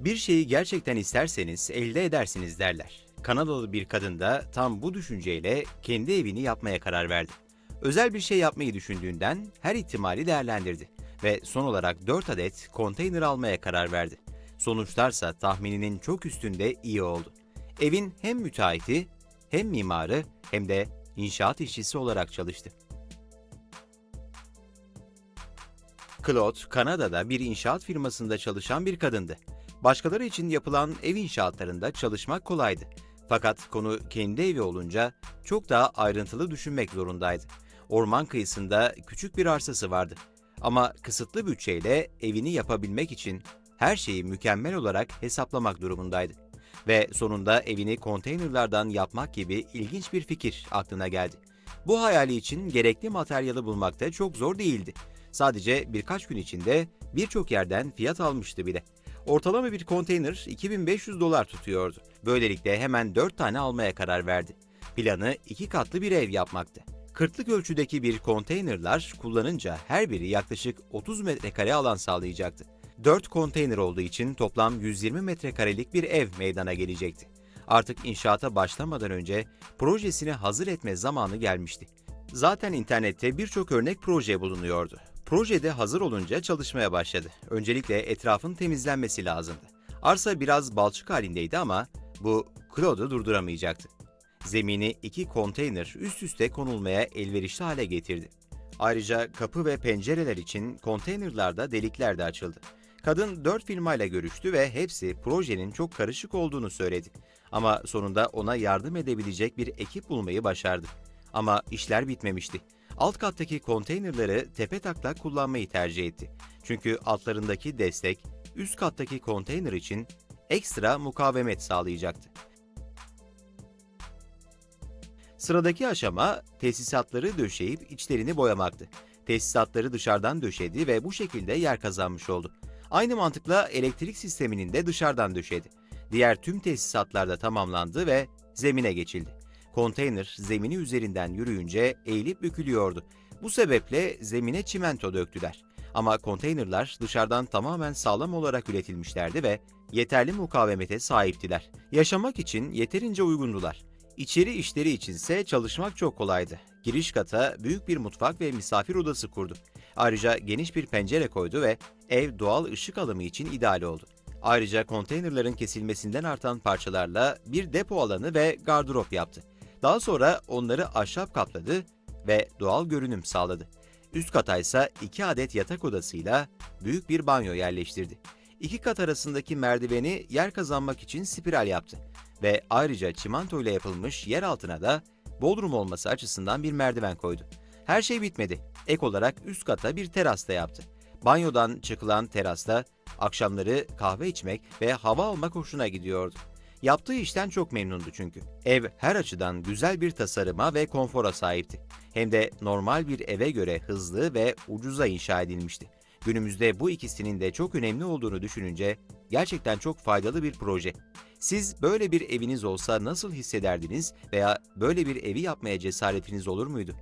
Bir şeyi gerçekten isterseniz elde edersiniz derler. Kanadalı bir kadın da tam bu düşünceyle kendi evini yapmaya karar verdi. Özel bir şey yapmayı düşündüğünden her ihtimali değerlendirdi ve son olarak 4 adet konteyner almaya karar verdi. Sonuçlarsa tahmininin çok üstünde iyi oldu. Evin hem müteahhiti, hem mimarı hem de inşaat işçisi olarak çalıştı. Claude, Kanada'da bir inşaat firmasında çalışan bir kadındı. Başkaları için yapılan ev inşaatlarında çalışmak kolaydı. Fakat konu kendi evi olunca çok daha ayrıntılı düşünmek zorundaydı. Orman kıyısında küçük bir arsası vardı. Ama kısıtlı bütçeyle evini yapabilmek için her şeyi mükemmel olarak hesaplamak durumundaydı. Ve sonunda evini konteynerlardan yapmak gibi ilginç bir fikir aklına geldi. Bu hayali için gerekli materyali bulmakta çok zor değildi. Sadece birkaç gün içinde birçok yerden fiyat almıştı bile. Ortalama bir konteyner 2500 dolar tutuyordu. Böylelikle hemen 4 tane almaya karar verdi. Planı iki katlı bir ev yapmaktı. Kırklık ölçüdeki bir konteynerlar kullanınca her biri yaklaşık 30 metrekare alan sağlayacaktı. 4 konteyner olduğu için toplam 120 metrekarelik bir ev meydana gelecekti. Artık inşaata başlamadan önce projesini hazır etme zamanı gelmişti. Zaten internette birçok örnek proje bulunuyordu. Projede hazır olunca çalışmaya başladı. Öncelikle etrafın temizlenmesi lazımdı. Arsa biraz balçık halindeydi ama bu Claude'u durduramayacaktı. Zemini iki konteyner üst üste konulmaya elverişli hale getirdi. Ayrıca kapı ve pencereler için konteynerlarda delikler de açıldı. Kadın dört firmayla görüştü ve hepsi projenin çok karışık olduğunu söyledi. Ama sonunda ona yardım edebilecek bir ekip bulmayı başardı. Ama işler bitmemişti. Alt kattaki konteynerları tepe taklak kullanmayı tercih etti. Çünkü altlarındaki destek üst kattaki konteyner için ekstra mukavemet sağlayacaktı. Sıradaki aşama tesisatları döşeyip içlerini boyamaktı. Tesisatları dışarıdan döşedi ve bu şekilde yer kazanmış oldu. Aynı mantıkla elektrik sisteminin de dışarıdan döşedi. Diğer tüm tesisatlar da tamamlandı ve zemine geçildi. Konteyner zemini üzerinden yürüyünce eğilip bükülüyordu. Bu sebeple zemine çimento döktüler. Ama konteynerlar dışarıdan tamamen sağlam olarak üretilmişlerdi ve yeterli mukavemete sahiptiler. Yaşamak için yeterince uygundular. İçeri işleri içinse çalışmak çok kolaydı. Giriş kata büyük bir mutfak ve misafir odası kurdu. Ayrıca geniş bir pencere koydu ve ev doğal ışık alımı için ideal oldu. Ayrıca konteynerların kesilmesinden artan parçalarla bir depo alanı ve gardırop yaptı. Daha sonra onları ahşap kapladı ve doğal görünüm sağladı. Üst kata ise iki adet yatak odasıyla büyük bir banyo yerleştirdi. İki kat arasındaki merdiveni yer kazanmak için spiral yaptı ve ayrıca çimento ile yapılmış yer altına da bodrum olması açısından bir merdiven koydu. Her şey bitmedi. Ek olarak üst kata bir teras da yaptı. Banyodan çıkılan terasta akşamları kahve içmek ve hava almak hoşuna gidiyordu. Yaptığı işten çok memnundu çünkü. Ev her açıdan güzel bir tasarıma ve konfora sahipti. Hem de normal bir eve göre hızlı ve ucuza inşa edilmişti. Günümüzde bu ikisinin de çok önemli olduğunu düşününce gerçekten çok faydalı bir proje. Siz böyle bir eviniz olsa nasıl hissederdiniz veya böyle bir evi yapmaya cesaretiniz olur muydu?